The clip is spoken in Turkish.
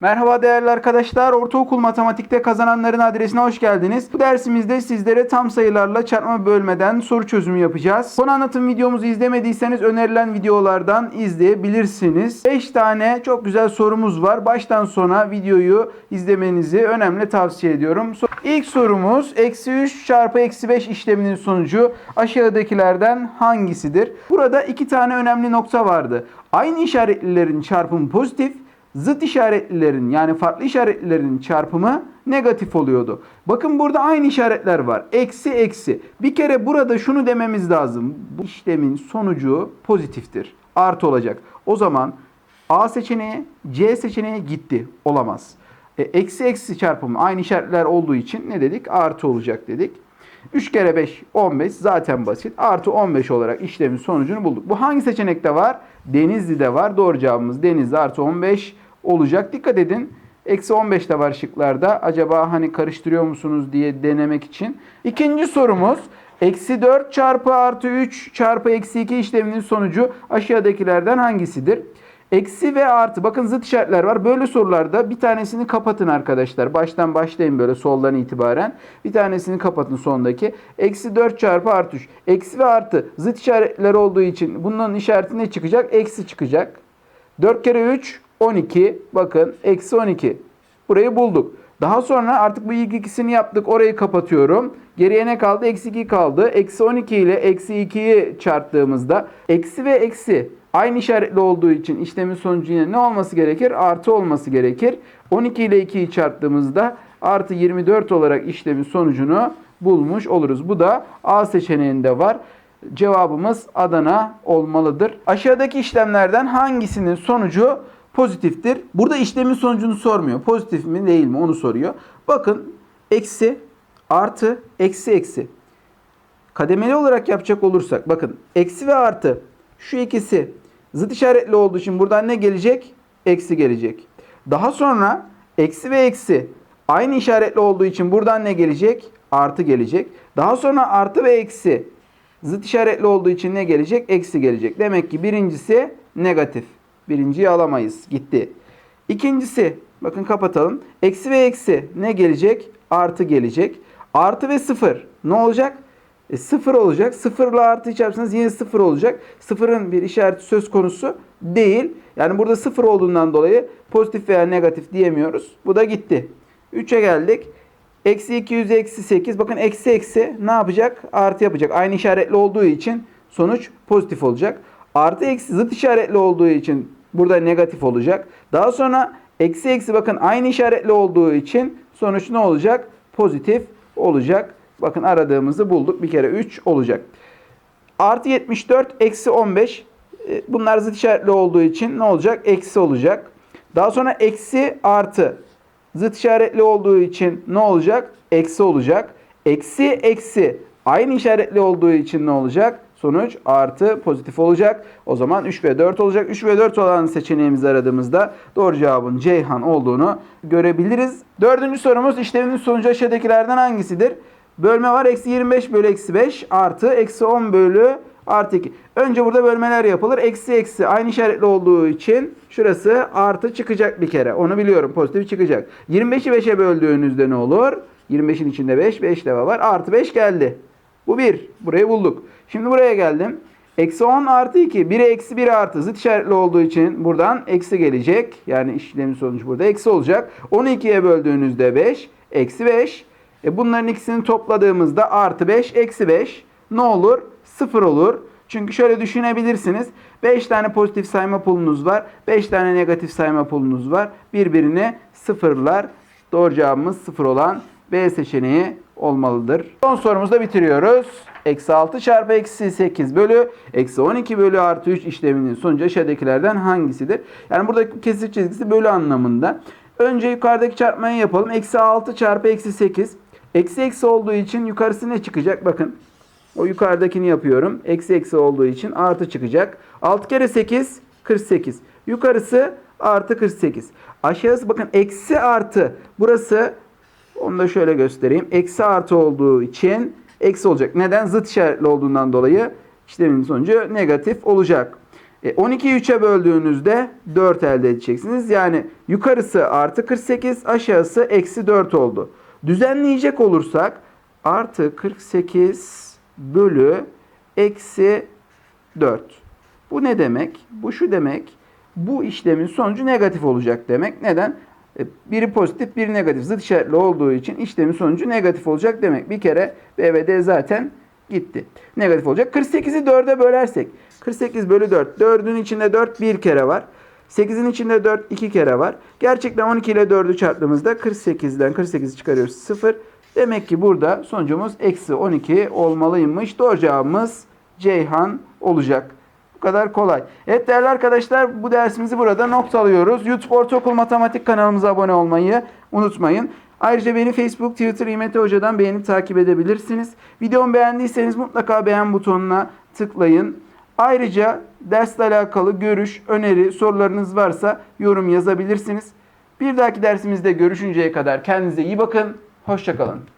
Merhaba değerli arkadaşlar. Ortaokul matematikte kazananların adresine hoş geldiniz. Bu dersimizde sizlere tam sayılarla çarpma bölmeden soru çözümü yapacağız. Konu anlatım videomuzu izlemediyseniz önerilen videolardan izleyebilirsiniz. 5 tane çok güzel sorumuz var. Baştan sona videoyu izlemenizi önemli tavsiye ediyorum. İlk sorumuz eksi 3 çarpı eksi 5 işleminin sonucu aşağıdakilerden hangisidir? Burada iki tane önemli nokta vardı. Aynı işaretlilerin çarpımı pozitif, zıt işaretlilerin yani farklı işaretlilerin çarpımı negatif oluyordu. Bakın burada aynı işaretler var. Eksi eksi. Bir kere burada şunu dememiz lazım. Bu işlemin sonucu pozitiftir. Artı olacak. O zaman A seçeneği C seçeneği gitti. Olamaz. E, eksi eksi çarpımı aynı işaretler olduğu için ne dedik? Artı olacak dedik. 3 kere 5 15 zaten basit. Artı 15 olarak işlemin sonucunu bulduk. Bu hangi seçenekte var? Denizli'de var. Doğru cevabımız Denizli artı 15 olacak. Dikkat edin. Eksi 15 de var şıklarda. Acaba hani karıştırıyor musunuz diye denemek için. İkinci sorumuz. Eksi 4 çarpı artı 3 çarpı eksi 2 işleminin sonucu aşağıdakilerden hangisidir? Eksi ve artı. Bakın zıt işaretler var. Böyle sorularda bir tanesini kapatın arkadaşlar. Baştan başlayın böyle soldan itibaren. Bir tanesini kapatın sondaki. Eksi 4 çarpı artı 3. Eksi ve artı zıt işaretler olduğu için bunların işareti ne çıkacak? Eksi çıkacak. 4 kere 3 12. Bakın eksi 12. Burayı bulduk. Daha sonra artık bu ilk ikisini yaptık. Orayı kapatıyorum. Geriye ne kaldı? Eksi 2 kaldı. Eksi 12 ile eksi 2'yi çarptığımızda eksi ve eksi aynı işaretli olduğu için işlemin sonucu yine ne olması gerekir? Artı olması gerekir. 12 ile 2'yi çarptığımızda artı 24 olarak işlemin sonucunu bulmuş oluruz. Bu da A seçeneğinde var. Cevabımız Adana olmalıdır. Aşağıdaki işlemlerden hangisinin sonucu pozitiftir? Burada işlemin sonucunu sormuyor. Pozitif mi değil mi onu soruyor. Bakın eksi, artı, eksi, eksi. Kademeli olarak yapacak olursak bakın eksi ve artı şu ikisi zıt işaretli olduğu için buradan ne gelecek? Eksi gelecek. Daha sonra eksi ve eksi aynı işaretli olduğu için buradan ne gelecek? Artı gelecek. Daha sonra artı ve eksi zıt işaretli olduğu için ne gelecek? Eksi gelecek. Demek ki birincisi negatif. Birinciyi alamayız. Gitti. İkincisi bakın kapatalım. Eksi ve eksi ne gelecek? Artı gelecek. Artı ve sıfır ne olacak? E, sıfır olacak. Sıfırla artı çarpsanız yine sıfır olacak. Sıfırın bir işareti söz konusu değil. Yani burada sıfır olduğundan dolayı pozitif veya negatif diyemiyoruz. Bu da gitti. 3'e geldik. Eksi 200 eksi 8. Bakın eksi eksi ne yapacak? Artı yapacak. Aynı işaretli olduğu için sonuç pozitif olacak. Artı eksi zıt işaretli olduğu için burada negatif olacak. Daha sonra eksi eksi bakın aynı işaretli olduğu için sonuç ne olacak? Pozitif olacak. Bakın aradığımızı bulduk. Bir kere 3 olacak. Artı 74 eksi 15. E, Bunlar zıt işaretli olduğu için ne olacak? Eksi olacak. Daha sonra eksi artı. Zıt işaretli olduğu için ne olacak? Eksi olacak. Eksi eksi. Aynı işaretli olduğu için ne olacak? Sonuç artı pozitif olacak. O zaman 3 ve 4 olacak. 3 ve 4 olan seçeneğimizi aradığımızda doğru cevabın Ceyhan olduğunu görebiliriz. Dördüncü sorumuz işleminin sonucu aşağıdakilerden hangisidir? Bölme var. Eksi 25 bölü eksi 5 artı eksi 10 bölü artı 2. Önce burada bölmeler yapılır. Eksi eksi aynı işaretli olduğu için şurası artı çıkacak bir kere. Onu biliyorum. Pozitif çıkacak. 25'i 5'e böldüğünüzde ne olur? 25'in içinde 5, 5 de var. Artı 5 geldi. Bu 1. Burayı bulduk. Şimdi buraya geldim. Eksi 10 artı 2. 1'e eksi 1 artı zıt işaretli olduğu için buradan eksi gelecek. Yani işlemin sonucu burada eksi olacak. 10'u 2'ye böldüğünüzde 5. Eksi 5. E bunların ikisini topladığımızda artı 5 eksi 5 ne olur? 0 olur. Çünkü şöyle düşünebilirsiniz. 5 tane pozitif sayma pulunuz var. 5 tane negatif sayma pulunuz var. Birbirini sıfırlar. Doğru cevabımız 0 olan B seçeneği olmalıdır. Son sorumuzda bitiriyoruz. Eksi 6 çarpı eksi 8 bölü eksi 12 bölü artı 3 işleminin sonucu aşağıdakilerden hangisidir? Yani buradaki kesir çizgisi bölü anlamında. Önce yukarıdaki çarpmayı yapalım. Eksi 6 çarpı eksi 8. Eksi eksi olduğu için yukarısı ne çıkacak? Bakın. O yukarıdakini yapıyorum. Eksi eksi olduğu için artı çıkacak. 6 kere 8 48. Yukarısı artı 48. Aşağısı bakın eksi artı. Burası onu da şöyle göstereyim. Eksi artı olduğu için eksi olacak. Neden? Zıt işaretli olduğundan dolayı işlemin sonucu negatif olacak. E, 12'yi 3'e böldüğünüzde 4 elde edeceksiniz. Yani yukarısı artı 48, aşağısı eksi 4 oldu. Düzenleyecek olursak artı 48 bölü eksi 4. Bu ne demek? Bu şu demek. Bu işlemin sonucu negatif olacak demek. Neden? E, Biri pozitif, biri negatif. Zıt işaretli olduğu için işlemin sonucu negatif olacak demek. Bir kere B ve D zaten gitti. Negatif olacak. 48'i 4'e bölersek. 48 bölü 4. 4'ün içinde 4 bir kere var. 8'in içinde 4 iki kere var. Gerçekten 12 ile 4'ü çarptığımızda 48'den 48'i çıkarıyoruz 0. Demek ki burada sonucumuz eksi 12 olmalıymış. Doğru cevabımız Ceyhan olacak. Bu kadar kolay. Evet değerli arkadaşlar bu dersimizi burada noktalıyoruz. YouTube Ortaokul Matematik kanalımıza abone olmayı unutmayın. Ayrıca beni Facebook, Twitter, İmeti Hoca'dan beğenip takip edebilirsiniz. Videomu beğendiyseniz mutlaka beğen butonuna tıklayın. Ayrıca dersle alakalı görüş, öneri, sorularınız varsa yorum yazabilirsiniz. Bir dahaki dersimizde görüşünceye kadar kendinize iyi bakın. Hoşçakalın.